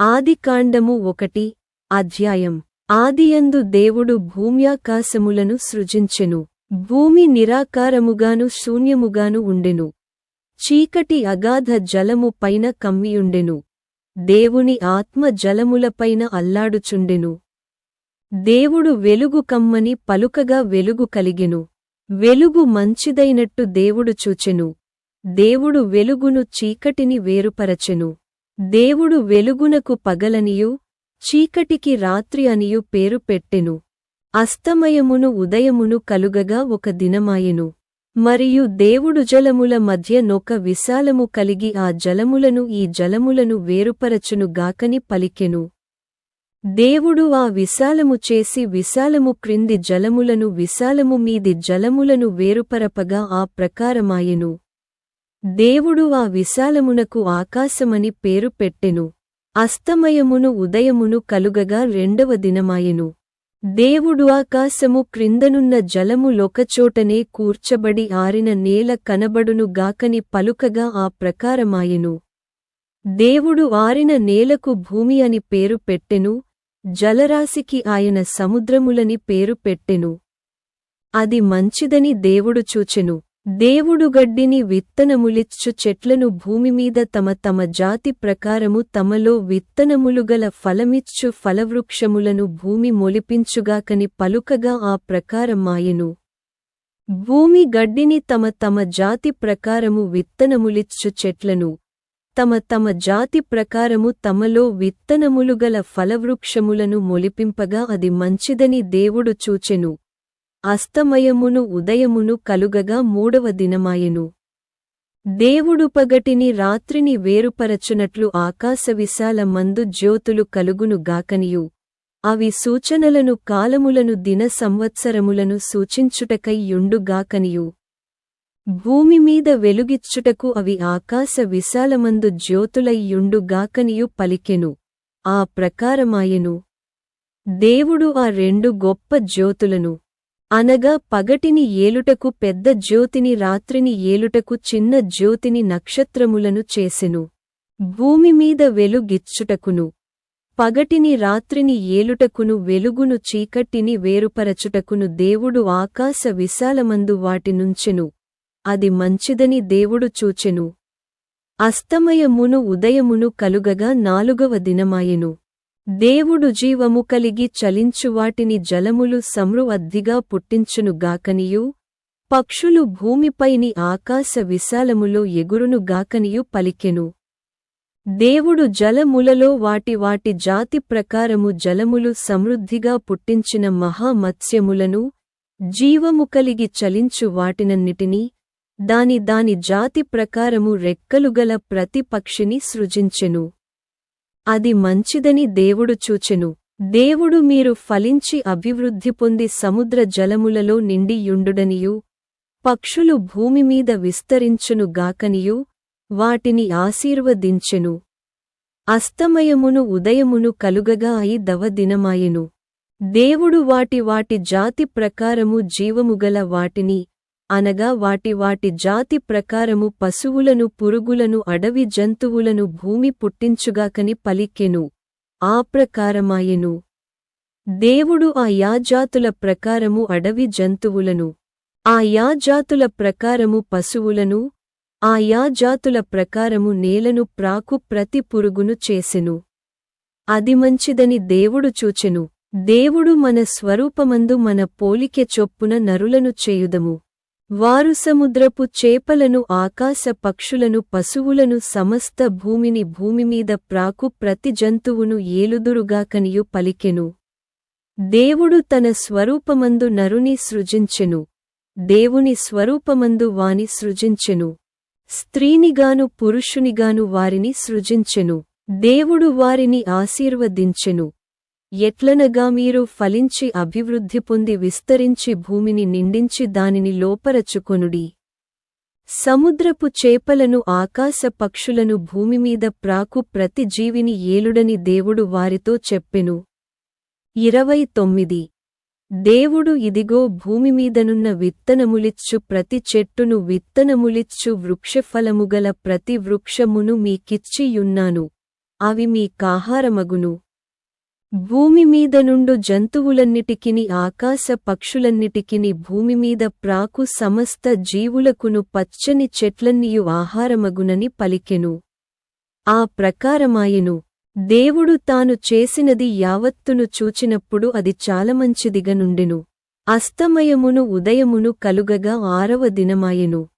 ఆదికాండము ఒకటి అధ్యాయం. ఆదియందు దేవుడు భూమ్యాకాశములను సృజించెను. భూమి నిరాకారముగాను శూన్యముగాను ఉండెను. చీకటి అగాధ జలము పైన కమ్మియుండెను. దేవుని ఆత్మ జలములపైన అల్లాడుచుండెను. దేవుడు వెలుగు కమ్మని పలుకగా వెలుగు కలిగెను. వెలుగు మంచిదైనట్టు దేవుడు చూచెను. దేవుడు వెలుగును చీకటిని వేరుపరచెను. దేవుడు వెలుగునకు పగలనియు చీకటికి రాత్రి అనియు పేరు పెట్టెను. అస్తమయమును ఉదయమును కలుగగా ఒక దినమాయెను. మరియు దేవుడు జలముల మధ్య నొక విశాలము కలిగి ఆ జలములను ఈ జలములను వేరుపరచును గాకని పలికెను. దేవుడు ఆ విశాలము చేసి విశాలము క్రింది జలములను విశాలము మీది జలములను వేరుపరపగా ఆ ప్రకారమాయెను. దేవుడు ఆ విశాలమునకు ఆకాశమని పేరు పెట్టెను. అస్తమయమును ఉదయమును కలుగగా రెండవ దినమాయెను. దేవుడు ఆకాశము క్రిందనున్న జలము లొకచోటనే కూర్చబడి ఆరిన నేల కనబడును గాకని పలుకగా ఆ ప్రకారమాయెను. దేవుడు ఆరిన నేలకు భూమి అని పేరు పెట్టెను. జలరాశికి ఆయన సముద్రములని పేరు పెట్టెను. అది మంచిదని దేవుడు చూచెను. దేవుడు గడ్డిని విత్తనములిచ్చు చెట్లను భూమిమీద తమ తమ జాతి ప్రకారము తమలో విత్తనములుగల ఫలమిచ్చు ఫలవృక్షములను భూమి మొలిపించుగాకని పలుకగా ఆ ప్రకారమాయెను. భూమి గడ్డిని తమ తమ జాతి ప్రకారము విత్తనములిచ్చు చెట్లను. తమ తమ జాతి ప్రకారము తమలో విత్తనములుగల ఫలవృక్షములను మొలిపింపగా అది మంచిదని దేవుడు చూచెను. అస్తమయమును ఉదయమును కలుగగా మూడవ దినమాయెను. దేవుడు పగటిని రాత్రిని వేరుపరచునట్లు ఆకాశ విశాల మందు జ్యోతులు కలుగును గాకనియు. అవి సూచనలను కాలములను దిన సంవత్సరములను సూచించుటకై యుండుగాకనియు భూమిమీద వెలుగిచ్చుటకు అవి ఆకాశ విశాలమందు జ్యోతులై యుండుగాకనియు పలికెను. ఆ ప్రకారమాయెను. దేవుడు ఆ రెండు గొప్ప జ్యోతులను అనగా పగటిని ఏలుటకు పెద్ద జ్యోతిని రాత్రిని ఏలుటకు చిన్న జ్యోతిని నక్షత్రములను చేసెను. భూమిమీద వెలుగిచ్చుటకును పగటిని రాత్రిని ఏలుటకును వెలుగును చీకట్టిని వేరుపరచుటకును దేవుడు ఆకాశ విశాలమందు వాటినుంచెను అది మంచిదని దేవుడు చూచెను. అస్తమయమును ఉదయమును కలుగగా నాలుగవ దినమాయెను. దేవుడు జీవము కలిగి చలించువాటిని జలములు సమ్రు పుట్టించునుగాకనియు పుట్టించును పక్షులు భూమిపైని ఆకాశ విశాలములో ఎగురును గాకనియు పలికెను. దేవుడు జలములలో వాటి వాటి జాతి ప్రకారము జలములు సమృద్ధిగా పుట్టించిన మహామత్స్యములను జీవము కలిగి చలించు వాటినన్నిటినీ దాని దాని జాతి ప్రకారము రెక్కలుగల ప్రతి పక్షిని సృజించెను. అది మంచిదని దేవుడు చూచెను. దేవుడు మీరు ఫలించి అభివృద్ధి పొంది సముద్ర జలములలో నిండియుండుడనియు పక్షులు భూమిమీద విస్తరించును గాకనియు వాటిని ఆశీర్వదించెను. అస్తమయమును ఉదయమును కలుగగా ఐదవ దినమాయెను దేవుడు వాటి వాటి జాతి ప్రకారము జీవముగల వాటిని అనగా వాటి వాటి జాతి ప్రకారము పశువులను పురుగులను అడవి జంతువులను భూమి పుట్టించుగాకని పలికెను. ఆ ప్రకారమాయెను. దేవుడు ఆ యాజాతుల ప్రకారము అడవి జంతువులను ఆ యాజాతుల ప్రకారము పశువులను ఆ యాజాతుల ప్రకారము నేలను ప్రాకు ప్రతి పురుగును చేసెను. అది మంచిదని దేవుడు చూచెను. దేవుడు మన స్వరూపమందు మన పోలికె చొప్పున నరులను చేయుదము. వారు సముద్రపు చేపలను ఆకాశ పక్షులను పశువులను సమస్త భూమిని భూమిమీద ప్రాకు ప్రతి జంతువును ఏలుదురుగాకనియు పలికెను. దేవుడు తన స్వరూపమందు నరుని సృజించెను. దేవుని స్వరూపమందు వాని సృజించెను. స్త్రీనిగాను పురుషునిగాను వారిని సృజించెను. దేవుడు వారిని ఆశీర్వదించెను. ఎట్లనగా మీరు ఫలించి అభివృద్ధి పొంది విస్తరించి భూమిని నిండించి దానిని లోపరచుకొనుడి. సముద్రపు చేపలను ఆకాశ పక్షులను భూమిమీద ప్రాకు ప్రతి జీవిని ఏలుడని దేవుడు వారితో చెప్పెను. ఇరవై తొమ్మిది. దేవుడు ఇదిగో భూమిమీదనున్న విత్తనములిచ్చు ప్రతి చెట్టును విత్తనములిచ్చు వృక్షఫలముగల ప్రతి వృక్షమును మీకిచ్చియున్నాను. అవి మీ భూమిమీద భూమి మీద నుండు జంతువులన్నిటికిని ఆకాశ పక్షులన్నిటికిని భూమిమీద ప్రాకు సమస్త జీవులకును పచ్చని చెట్లన్నియు ఆహారమగునని పలికెను. ఆ ప్రకారమాయెను. దేవుడు తాను చేసినది యావత్తును చూచినప్పుడు అది చాలా నుండెను అస్తమయమును ఉదయమును కలుగగా ఆరవ దినమాయెను.